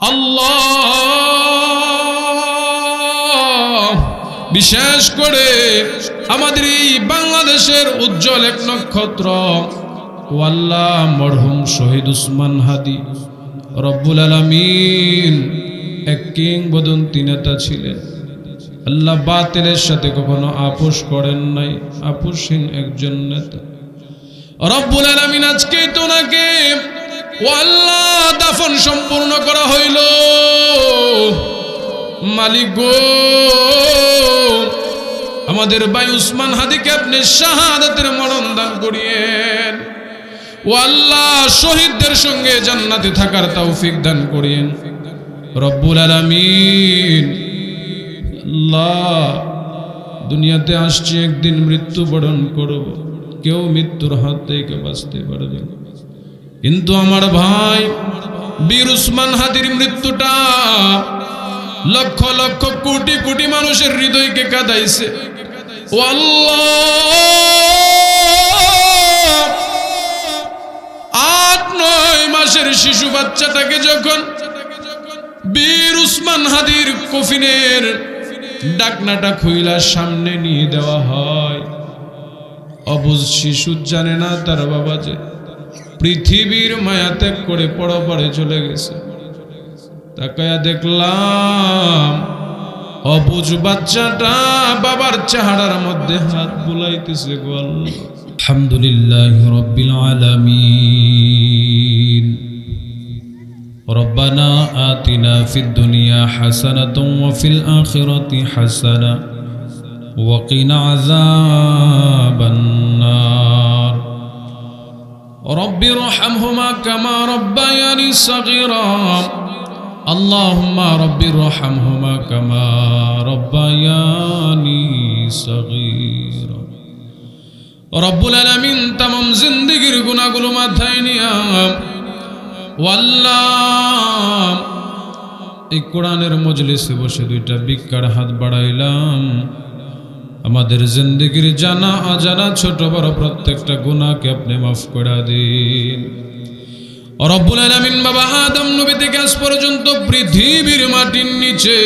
আল্লাহ। বিশেষ করে আমাদের এই বাংলাদেশের উজ্জ্বল এক নক্ষত্র। ও আল্লাহ, মরহুম শহীদ উসমান হাদি। রব্বুল আলমিন এক কিংবদন্তি নেতা ছিলেন। আল্লাহ বাতিলের সাথে কখনো আপোষ করেন নাই, আপোষহীন একজন নেতা। রব্বুল আলামিন আজকে তো নাকে ও আল্লাহ দাফন সম্পূর্ণ করা হইল মালিক গো। আমাদের ভাই উসমান হাদিকে আপনি শাহাদাতের মরণ দান করিয়েন। ও আল্লাহ শহীদদের সঙ্গে জান্নাতে থাকার তৌফিক দান করিয়েন। রব্বুল আলামিন। আল্লাহ, দুনিয়াতে আসছি, একদিন মৃত্যুবরণ করব। কেউ মৃত্যুর হাত থেকে বাঁচতে পারবে কিন্তু আমার ভাই বীর উসমান হাদির মৃত্যুটা লক্ষ লক্ষ কোটি কোটি মানুষের হৃদয়কে কাঁদাইছে। আট নয় মাসের শিশু বাচ্চাটাকে যখন বীর উসমান হাদির কফিনের ডাকনাটা খুইলার সামনে নিয়ে দেওয়া হয়। অবুজ শিশু জানে না তার বাবা যে পৃথিবীর মায়া ত্যাগ করে পরে চলে গেছে। তাকায়া দেখলাম অবুজ বাচ্চাটা বাবার চেহারার মধ্যে হাত বুলাইতেছে গো আল্লাহ আলহামদুলিল্লাহ রব্বিল আলামিন ربنا آتنا في الدنيا حسنة وفي الآخرة حسنة وقنا عذاب النار رب ارحمهما كما ربياني صغيرا اللهم رب ارحمهما كما ربياني صغيرا রব্বুল আলামিন তামাম জিন্দিগির গুনাহগুলো মাথায় নিয়া ওয়াল্লাহ এই কোরআনের মজলিসে বসে দুইটা বিকার হাত বাড়াইলাম আমাদের জিন্দগির জানা অজানা ছোট বড় প্রত্যেকটা গুনাহকে আপনি মাফ করে দিন রব্বুল আলামিন বাবা আদম নবী থেকে আজ পর্যন্ত পৃথিবীর মাটির নিচে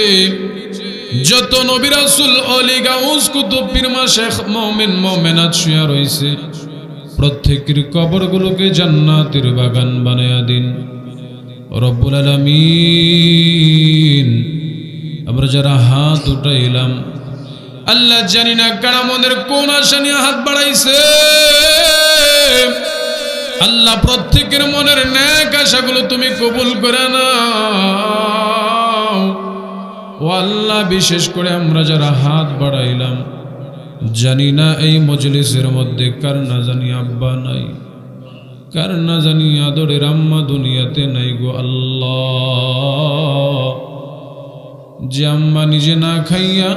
যত নবী রাসূল, অলি গাউস, কুতুব পীরমা শেখ মুমিন, মুমিনাত শুয়া রইছে প্রত্যেকের কবরগুলোকে জান্নাতের বাগান বানায়া দিন। রব্বুল আলামিন, আমরা যারা হাত উঠাইলাম, আল্লাহ জানি না কারা মনের কোন আশা নিয়ে হাত বাড়াইছে। আল্লাহ প্রত্যেকের মনের ন্যাক আশাগুলো তুমি কবুল করে নাও। ও আল্লাহ, বিশেষ করে আমরা যারা হাত বাড়াইলাম, জানি না এই মজলিসের মধ্যে কার না জানি আব্বা নাই, কার না জানি আদরের আম্মা দুনিয়াতে নাই গো আল্লাহ। যে আম্মা নিজে না খাইয়া,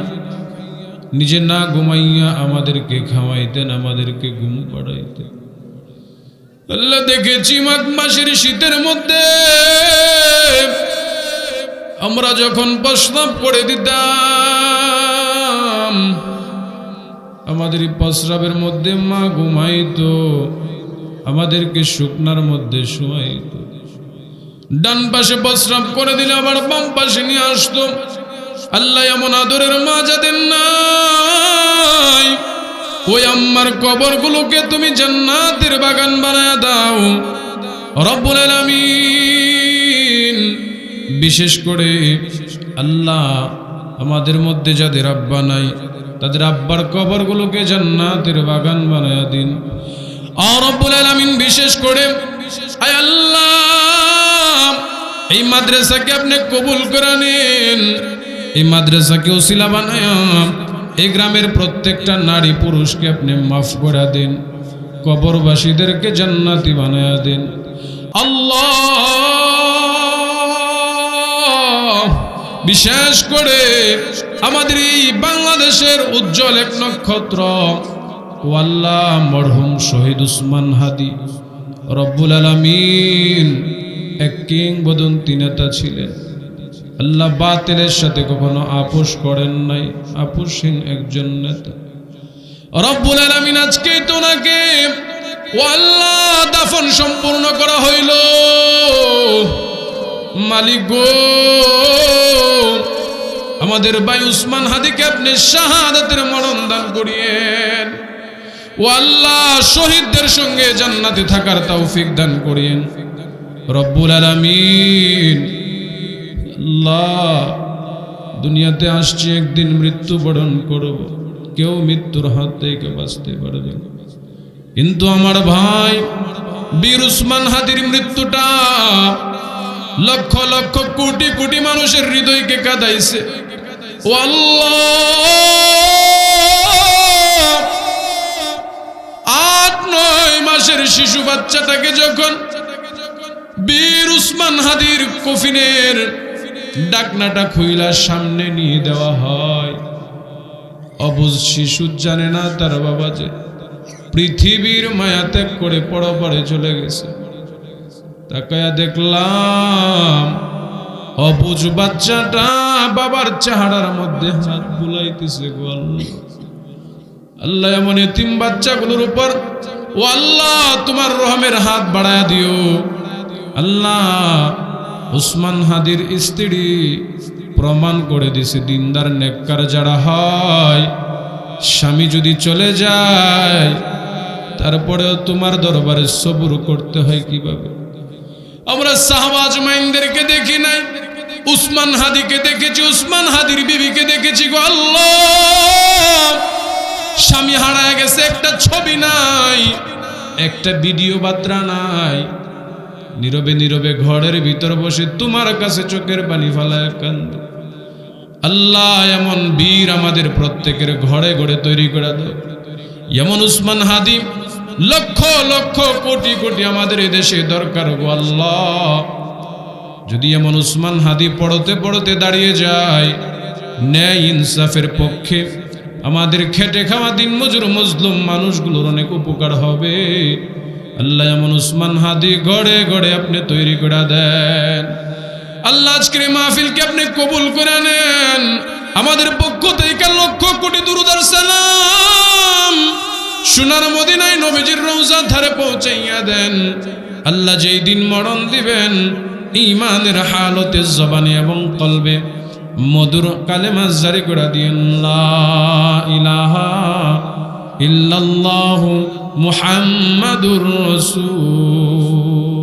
নিজে না ঘুমাইয়া আমাদেরকে খাওয়াইতেন, আমাদেরকে ঘুম পাড়াইতেন। আল্লাহ দেখেছি মাঘ মাসের শীতের মধ্যে। আমরা যখন প্রস্তাব করে দিতাম, আমাদের প্রস্রাবের মধ্যে মা ঘুমাইতো, আমাদেরকে শুকনার মধ্যে শোয়াইতো। ডান পাশে প্রস্রাব করে দিলে আবার বাম পাশে নিয়ে আসতো। আল্লাহ এমন আদরের মা যাদের নাই। ওই আম্মার কবরগুলোকে তুমি জান্নাতের বাগান বানায় দাও। রব্বুল আলামিন, বিশেষ করে আল্লাহ আমাদের মধ্যে যাদের আব্বা নাই, তাদের আব্বার কবরগুলোকে জান্নাতের বাগান বানায় দিন। আর রব্বুল আলামিন, বিশেষ করে, আয় আল্লাহ, এই মাদ্রাসাকে আপনি কবুল করে নিন এই মাদ্রাসাকে ওসিলা বানায় এই গ্রামের প্রত্যেকটা নারী পুরুষকে আপনি মাফ করে দিন, কবরবাসীদেরকে জান্নাতি বানায়া দিন। আল্লাহ! বিশেষ করে আমাদের এই বাংলাদেশের উজ্জ্বল এক নক্ষত্র ওয়াল্লাহ মরহুম শহীদ উসমান হাদি। রব্বুল আলমিন এক কিংবদন্তি নেতা ছিলেন। আল্লাহ বাতিলের সাথে কখনো আপোষ করেন নাই। আপোষহীন একজন নেতা। রব্বুল আলামিন আজকে তো নাকে ও আল্লাহ দাফন সম্পূর্ণ করা হইল। মালিক গো, আমাদের ভাই উসমান হাদিকে আপনি শাহাদাতের মরণ দান করিয়েন। ও আল্লাহ শহীদদের সঙ্গে জান্নাতে থাকার তৌফিক দান করিয়েন। রব্বুল আলামিন দুনিয়াতে আসছি, একদিন মৃত্যুবরণ করব। কেউ মৃত্যুর হাত থেকে বাঁচতে পারবে কিন্তু আমার ভাই, বীর উসমান হাদির মৃত্যুটা লক্ষ লক্ষ কোটি কোটি মানুষের হৃদয়কে কাদাইছে। ও আল্লাহ! আট নয় মাসের শিশু বাচ্চাটাকে যখন বীর উসমান হাদির কফিনের ডাকনাটা খুইলার সামনে নিয়ে দেওয়া হয়। অবুজ শিশু জানে না তার বাবা যে পৃথিবীর মায়া ত্যাগ করে পরপরে চলে গেছে। তাকায়া দেখলাম, অবুজ বাচ্চাটা বাবার চেহারার মধ্যে হাত বুলাইতেছে আল্লাহ এমন এতিম বাচ্চাগুলোর উপর, ও আল্লাহ, তোমার রহমের হাত বাড়ায় দিও। আল্লাহ উসমান হাদির স্ত্রী প্রমাণ করে দিছে, দিনদার, নেককার যারা হয়, স্বামী যদি চলে যায়, তারপরেও তোমার দরবারে সবুর করতে হয় কীভাবে? আমরা শাহবাজ মাইনদেরকে দেখি নাই, উসমান হাদিকে দেখেছি, উসমান হাদির বিবিকে দেখেছি আল্লাহ। স্বামী হারায় গেছে, একটা ছবি নাই, একটা ভিডিও বার্তা নাই। নীরবে নীরবে ঘরের ভিতর বসে তোমার কাছে চোখের পানি ফালায় কান্দ। আল্লাহ, এমন বীর আমাদের প্রত্যেকের ঘরে ঘরে তৈরি করে দাও। এমন উসমান হাদি, লক্ষ লক্ষ কোটি কোটি আমাদের দেশে দরকার গো আল্লাহ। যদি এমন উসমান হাদি পড়তে পড়তে দাঁড়িয়ে যায়, ন্যায় ইনসাফের পক্ষে আমাদের খেটে খাওয়া দিন মজুর মজলুম মানুষগুলোর অনেক উপকার হবে। আল্লাহ এমন উসমান হাদি গড়ে গড়ে আপনি তৈরি করে দেন। আল্লাহ আজকের এই মাহফিলকে আপনি কবুল করে নেন। আমাদের পক্ষ থেকে লক্ষ কোটি দুরুদার সালাম। সোনার মদিনায় নবীজির রৌজা ধারে পৌঁছাইয়া দেন। আল্লাহ যেই দিন মরণ দিবেন ইমানের হালতে, জবানে এবং কলবে মধুর কালেমা জারি করে দিয়েন ইলাহা ইল্লাল্লাহু মুহাম্মাদুর রাসূল।